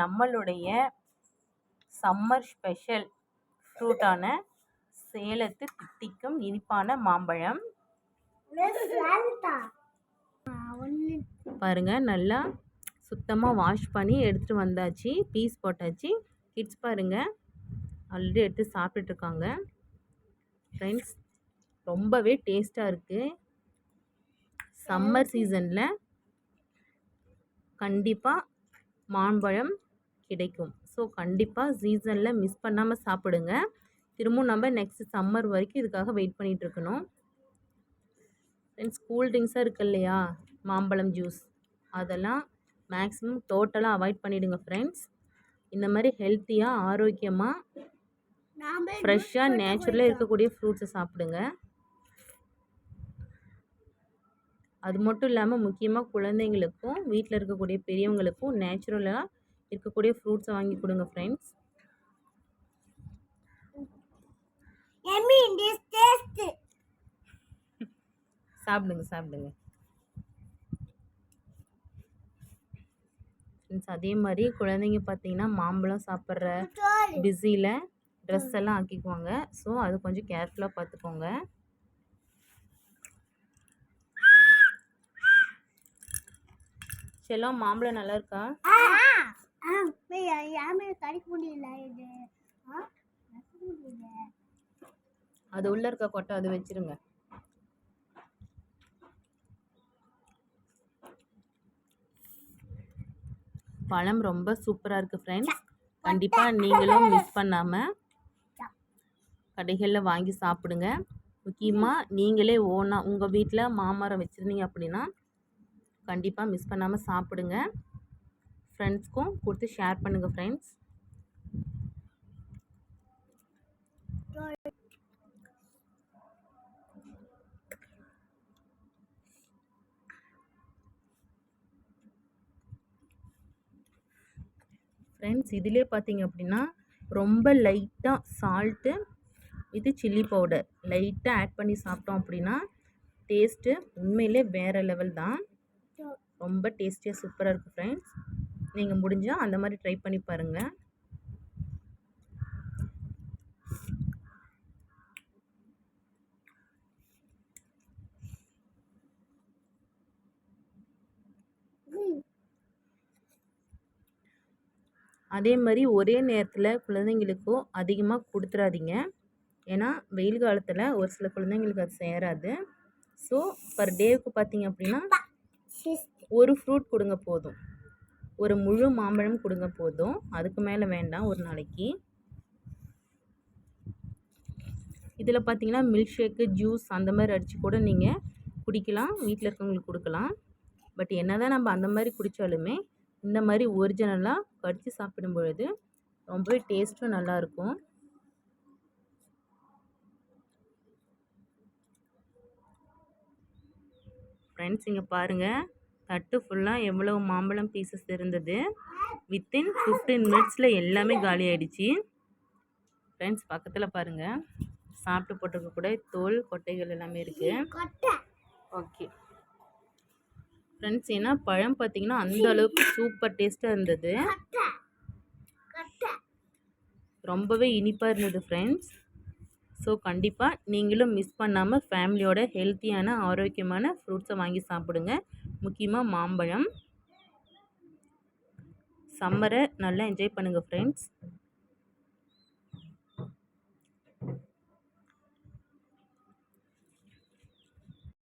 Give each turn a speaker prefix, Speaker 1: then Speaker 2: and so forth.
Speaker 1: நம்மளுடைய summer special ஃப்ரூட்டான சேலத்து தித்திக்கும் இனிப்பான மாம்பழம். பாருங்க நல்லா சுத்தமாக வாஷ் பண்ணி எடுத்துகிட்டு வந்தாச்சு பீஸ் போட்டாச்சு. கிட்ஸ் பாருங்க ஆல்ரெடி எடுத்து சாப்பிட்டுட்ருக்காங்க ஃப்ரெண்ட்ஸ் ரொம்பவே டேஸ்ட்டாக இருக்குது சம்மர் சீசனில் கண்டிப்பாக மாம்பழம் கிடைக்கும். ஸோ கண்டிப்பாக சீசனில் மிஸ் பண்ணாமல் சாப்பிடுங்க. திரும்பவும் நம்ம நெக்ஸ்ட் சம்மர் வரைக்கும் இதுக்காக வெயிட் பண்ணிகிட்டு இருக்கணும். ஃப்ரெண்ட்ஸ் கூல் ட்ரிங்க்ஸாக இருக்கு இல்லையா? மாம்பழம் ஜூஸ் அதெல்லாம் மேக்ஸிமம் டோட்டலாக அவாய்ட் பண்ணிவிடுங்க ஃப்ரெண்ட்ஸ் இந்த மாதிரி ஹெல்த்தியாக ஆரோக்கியமாக ஃப்ரெஷ்ஷாக நேச்சுரலாக இருக்கக்கூடிய ஃப்ரூட்ஸை சாப்பிடுங்க. அது மட்டும் இல்லாமல் முக்கியமாக குழந்தைங்களுக்கும் வீட்டில் இருக்கக்கூடிய பெரியவங்களுக்கும் நேச்சுரலாக இருக்கக்கூடிய ஃப்ரூட்ஸை வாங்கி கொடுங்க ஃப்ரெண்ட்ஸ். சாப்பிடுங்க சாப்பிடுங்க ஃப்ரெண்ட்ஸ் அதே மாதிரி குழந்தைங்க பார்த்தீங்கன்னா மாம்பழம் சாப்பிட்ற. பிஸியில் ட்ரெஸ் எல்லாம் ஆக்கிக்குவாங்க ஸோ அது கொஞ்சம் கேர்ஃபுல்லாக பார்த்துக்கோங்க செல்லம் மாம்பழம் நல்லா இருக்கா?
Speaker 2: கடிக்க முடியல இது.
Speaker 1: அது உள்ளே இருக்க கொட்டை அது வச்சிருங்க. பழம் ரொம்ப சூப்பராக இருக்குது ஃப்ரெண்ட்ஸ் கண்டிப்பாக நீங்களும் மிஸ் பண்ணாமல் கடைகளில் வாங்கி சாப்பிடுங்க. முக்கியமாக நீங்களே ஓனாக உங்கள் வீட்டில் மாமரம் வச்சுருந்தீங்க அப்படின்னா கண்டிப்பாக மிஸ் பண்ணாமல் சாப்பிடுங்க. ஃப்ரெண்ட்ஸ்க்கும் கொடுத்து ஷேர் பண்ணுங்கள் ஃப்ரெண்ட்ஸ் ஃப்ரெண்ட்ஸ் இதிலே பார்த்தீங்க அப்படின்னா ரொம்ப லைட்டாக சால்ட்டு இது சில்லி பவுடர் லைட்டாக ஆட் பண்ணி சாப்பிட்டோம் அப்படின்னா டேஸ்ட்டு உண்மையிலே வேறு லெவல் தான். ரொம்ப டேஸ்டியாக சூப்பராக இருக்குது ஃப்ரெண்ட்ஸ் நீங்கள் முடிஞ்சால் அந்த மாதிரி ட்ரை பண்ணி பாருங்கள் அதே மாதிரி ஒரே நேரத்தில் குழந்தைங்களுக்கும் அதிகமாக கொடுத்துறாதீங்க. ஏன்னா வெயில் காலத்தில் ஒரு சில குழந்தைங்களுக்கு அது சேராது. ஸோ பர் டேவுக்கு பார்த்தீங்க அப்படின்னா ஒரு ஃப்ரூட் கொடுங்க போதும். ஒரு முழு மாம்பழம் கொடுங்க போதும். அதுக்கு மேலே வேண்டாம் ஒரு நாளைக்கு. இதில் பார்த்தீங்கன்னா மில்க் ஷேக்கு ஜூஸ் அந்த மாதிரி அடித்து கூட நீங்கள் குடிக்கலாம். வீட்டில் இருக்கவங்களுக்கு கொடுக்கலாம். பட் என்ன தான் நம்ம அந்த மாதிரி குடித்தாலுமே இந்த மாதிரி ஒரிஜினலாக கடித்து சாப்பிடும் பொழுது ரொம்பவே டேஸ்ட்டும் நல்லாயிருக்கும் ஃப்ரெண்ட்ஸ் இங்கே பாருங்கள் தட்டு ஃபுல்லாக எவ்வளோ மாம்பழம் பீசஸ் இருந்தது? வித்தின் ஃபிஃப்டீன் மினிட்ஸில் எல்லாமே காலி ஆயிடுச்சு. ஃப்ரெண்ட்ஸ் பக்கத்தில் பாருங்கள் சாப்பிட்டு போட்டிருக்க கூட தோல் கொட்டைகள் எல்லாமே இருக்குது ஓகே ஃப்ரெண்ட்ஸ் ஏன்னா பழம் பார்த்தீங்கன்னா அந்த அளவுக்கு சூப்பர் டேஸ்ட்டாக இருந்தது. ரொம்பவே இனிப்பாக இருந்தது ஃப்ரெண்ட்ஸ் ஸோ கண்டிப்பாக நீங்களும் மிஸ் பண்ணாமல் ஃபேமிலியோட ஹெல்த்தியான ஆரோக்கியமான ஃப்ரூட்ஸை வாங்கி சாப்பிடுங்க. முக்கியமாக மாம்பழம். சம்மரை நல்லா என்ஜாய் பண்ணுங்கள் ஃப்ரெண்ட்ஸ்